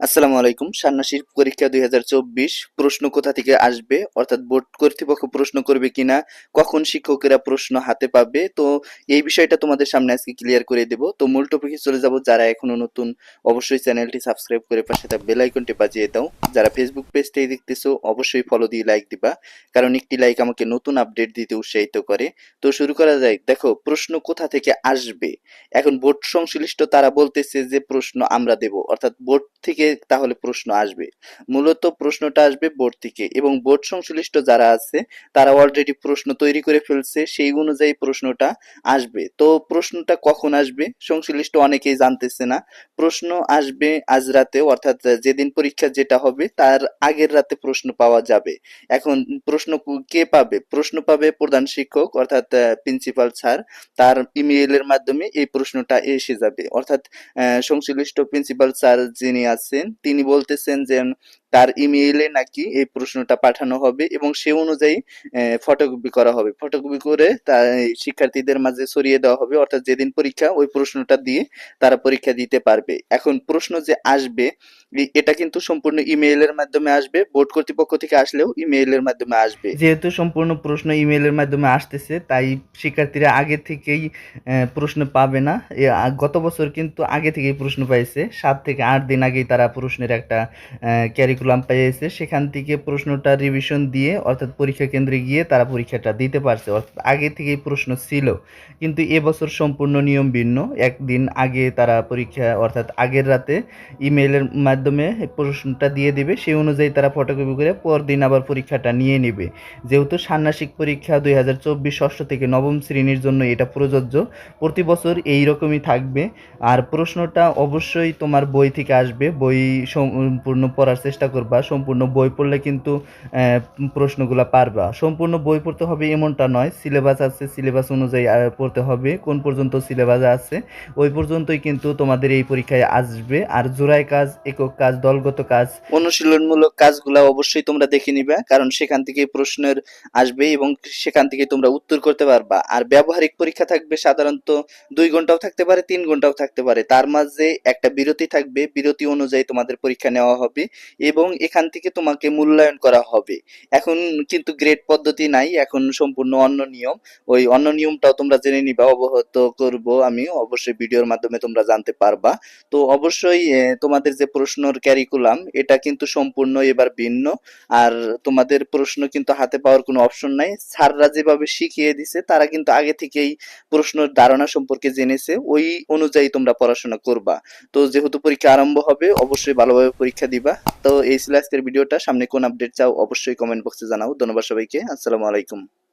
আসসালামু আলাইকুম। ষান্মাসিক পরীক্ষা দুই প্রশ্ন কোথা থেকে আসবে? অর্থাৎ বোর্ড কর্তৃপক্ষ প্রশ্ন করবে কিনা? কখন শিক্ষকেরা প্রশ্ন হাতে পাবে? তো এই বিষয়টা তোমাদের সামনে আজকে ক্লিয়ার করে দেব। তো মূল টপিকে চলে যাব। যারা এখনও নতুন, অবশ্যই চ্যানেলটি সাবস্ক্রাইব করে পাশে তার বেল আইকনটি বাজিয়ে দাও। যারা ফেসবুক পেজটাই দেখতেছো, অবশ্যই ফলো দিয়ে লাইক দিবা। কারণ একটি লাইক আমাকে নতুন আপডেট দিতে উৎসাহিত করে। তো শুরু করা যায় দেখো, প্রশ্ন কোথা থেকে আসবে? এখন বোর্ড সংশ্লিষ্ট তারা বলতেছে যে প্রশ্ন আমরা দেব। অর্থাৎ বোর্ড থেকে তাহলে প্রশ্ন আসবে। মূলত প্রশ্নটা আসবে বোর্ড থেকে এবং বোর্ড সংশ্লিষ্ট যারা আছে, তারা অলরেডি প্রশ্ন তৈরি করে ফেলছে, সেই অনুযায়ী প্রশ্নটা আসবে। তো প্রশ্নটা কখন আসবে সংশ্লিষ্ট অনেকেই জানতেছে না। প্রশ্ন আসবে আজ রাতে অর্থাৎ যেদিন পরীক্ষা যেটা হবে, তার আগের রাতে প্রশ্ন পাওয়া যাবে। এখন প্রশ্ন কে পাবে? প্রশ্ন পাবে প্রধান শিক্ষক, অর্থাৎ প্রিন্সিপাল স্যার তার ইমেইলের মাধ্যমে এই প্রশ্নটা এসে যাবে। অর্থাৎ সংশ্লিষ্ট প্রিন্সিপাল স্যার যিনি আছেন তিনি বলতেছেন যে তার ইমেইলে নাকি এই প্রশ্নটা পাঠানো হবে এবং সে অনুযায়ী ফটোকপি করা হবে। ফটোকপি করে তা এই, শিক্ষার্থীদের মাঝে ছড়িয়ে দেওয়া হবে। অর্থাৎ যেদিন পরীক্ষা, ওই প্রশ্নটা দিয়ে তারা পরীক্ষা দিতে পারবে। এখন প্রশ্ন যে আসবে এটা কিন্তু সম্পূর্ণ ইমেইলের মাধ্যমে আসবে। বোর্ড কর্তৃপক্ষ থেকে আসলেও ইমেইলের মাধ্যমে আসবে। যেহেতু সম্পূর্ণ প্রশ্ন ইমেইলের মাধ্যমে আসতেছে, তাই শিক্ষার্থীরা আগে থেকেই প্রশ্ন পাবে না। গত বছর কিন্তু আগে থেকেই প্রশ্ন পাইছে। সাত থেকে আট দিন আগেই তারা প্রশ্নের একটা ক্যারিকুলাম পেয়েছে, সেখান থেকে প্রশ্নটা রিভিশন দিয়ে অর্থাৎ পরীক্ষা কেন্দ্রে গিয়ে তারা পরীক্ষাটা দিতে পারছে। অর্থাৎ আগে থেকেই প্রশ্ন ছিল। কিন্তু এবছর সম্পূর্ণ নিয়ম ভিন্ন। একদিন আগে তারা পরীক্ষা, অর্থাৎ আগের রাতে ইমেলের মাধ্যমে প্রশ্নটা দিয়ে দেবে। সেই অনুযায়ী তারা ফটোকপি করে পরদিন আবার পরীক্ষাটা নিয়ে নেবে। যেহেতু ষান্মাসিক পরীক্ষা দুই হাজার চব্বিশ ষষ্ঠ থেকে নবম শ্রেণির জন্য এটা প্রযোজ্য, প্রতি বছর এই রকমই থাকবে। আর প্রশ্নটা অবশ্যই তোমার বই থেকে আসবে। বই সম্পূর্ণ পড়ার চেষ্টা করবা, সম্পূর্ণ বই পড়লে কিন্তু প্রশ্নগুলো পারবা। সম্পূর্ণ বই পড়তে হবে এমনটা নয় সিলেবাস আছে সিলেবাস অনুযায়ী পড়তে হবে, কোন পর্যন্ত সিলেবাস আছে, ওই পর্যন্তই কিন্তু তোমাদের এই পরীক্ষায় আসবে। আর জোড়াই কাজ, একক কাজ, দলগত কাজ, অনুশীলনমূলক কাজগুলো অবশ্যই তোমরা দেখে নিবে, কারণ সেখান থেকে প্রশ্নের আসবে এবং সেখান থেকে তোমরা উত্তর করতে পারবা। আর ব্যবহারিক পরীক্ষা থাকবে সাধারণত দুই ঘন্টাও থাকতে পারে, তিন ঘন্টাও থাকতে পারে। তার মাঝে একটা বিরতি থাকবে, বিরতি অনুযায়ী তোমাদের পরীক্ষা নেওয়া হবে। এবং এখান থেকে তোমাকে মূল্যায়ন করা হবে। এখন কিন্তু গ্রেড পদ্ধতি নাই, এখন সম্পূর্ণ অন্য নিয়ম। ওই অন্য নিয়মটাও তোমরা জেনে নিবা অবগত করব আমি, অবশ্যই ভিডিওর মাধ্যমে তোমরা জানতে পারবা। তো অবশ্যই তোমাদের যে প্রশ্নর ক্যারিকুলাম এটা কিন্তু সম্পূর্ণ এবার ভিন্ন। আর তোমাদের প্রশ্ন কিন্তু হাতে পাওয়ার কোনো অপশন নাই। স্যাররা যেভাবে শিখিয়ে দিছে, তারা কিন্তু আগে থেকেই প্রশ্নের ধারণা সম্পর্কে জেনেছে, ওই অনুযায়ী তোমরা পড়াশোনা করবা। তো যেহেতু পরীক্ষা আরম্ভ হবে, অবশ্যই ভালোভাবে পরীক্ষা দিবা। তো এই ছিল আজকের ভিডিওটা। সামনে কোন আপডেট চাও অবশ্যই কমেন্ট বক্সে জানাও। ধন্যবাদ সবাইকে। আসসালামু আলাইকুম।